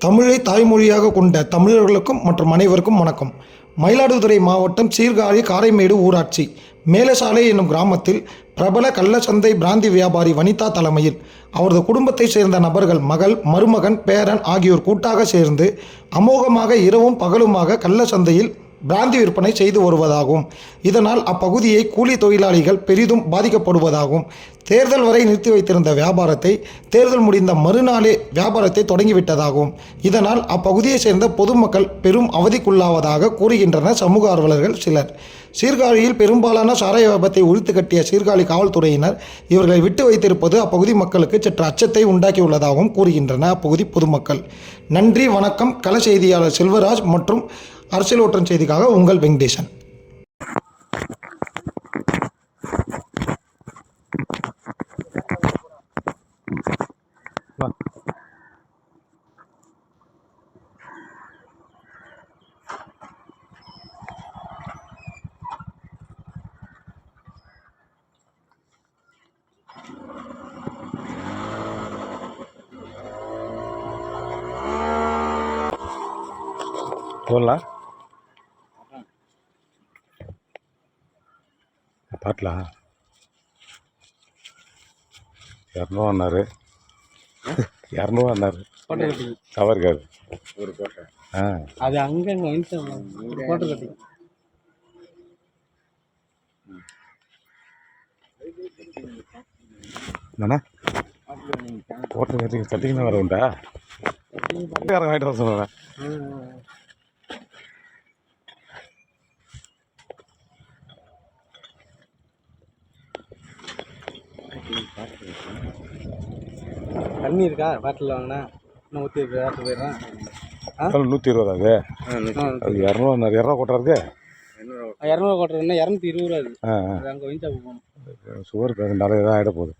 தமிழை தாய்மொழியாக கொண்ட தமிழர்களுக்கும் மற்றும் அனைவருக்கும் வணக்கம். மயிலாடுதுறை மாவட்டம் சீர்காழி காரைமேடு ஊராட்சி மேலசாலை என்னும் கிராமத்தில் பிரபல கள்ளச்சந்தை பிராந்தி வியாபாரி வனிதா தலைமையில் அவரது குடும்பத்தைச் சேர்ந்த நபர்கள் மகள் மருமகன் பேரன் ஆகியோர் கூட்டாக சேர்ந்து அமோகமாக இரவும் பகலுமாக கள்ளச்சந்தையில் பிராந்தி விற்பனை செய்து வருவதாகும். இதனால் அப்பகுதியை கூலி தொழிலாளிகள் பெரிதும் பாதிக்கப்படுவதாகவும் தேர்தல் வரை நிறுத்தி வைத்திருந்த வியாபாரத்தை தேர்தல் முடிந்த மறுநாளே வியாபாரத்தை தொடங்கிவிட்டதாகும். இதனால் அப்பகுதியைச் சேர்ந்த பொதுமக்கள் பெரும் அவதிக்குள்ளாவதாக கூறுகின்றனர் சமூக ஆர்வலர்கள் சிலர். சீர்காழியில் பெரும்பாலான சாராய வியாபத்தை ஒழித்து கட்டிய சீர்காழி காவல்துறையினர் இவர்களை விட்டு வைத்திருப்பது அப்பகுதி மக்களுக்கு சற்று அச்சத்தை உண்டாக்கியுள்ளதாகவும் கூறுகின்றனர் அப்பகுதி பொதுமக்கள். நன்றி வணக்கம். கள செய்தியாளர் செல்வராஜ் மற்றும் அரசியல் ஓட்டம் செய்திக்காக உங்கள் வெங்கடேசன். போடலா பாட்டலா? இரநூறுவா அண்ணாரு. இரநூறுவா அண்ணாரு. சவர்கார் ஒரு கோட்டை ஆ. அது வந்துட்டோம் போட்டு கட்டி என்னண்ணா? போட்டு கட்டி கட்டிக்கின்னு வர உண்டா? வாங்கிட்டு வர சொன்னேன் தண்ணி இருக்கா? பாட்டில் வாங்கினா இன்னும் ஊற்றி வேட்டு போயிடுறேன். நூற்றி இருபது அது அது இரநூறுவா அண்ணாரு இரநூறுவா கொட்டா இருக்கு இரநூறுவா கொட்டுறதுன்னா இரநூத்தி இருபது ரூபா அது அங்கே வந்து சுகர் நிறைய இதாக ஆகிட போகுது.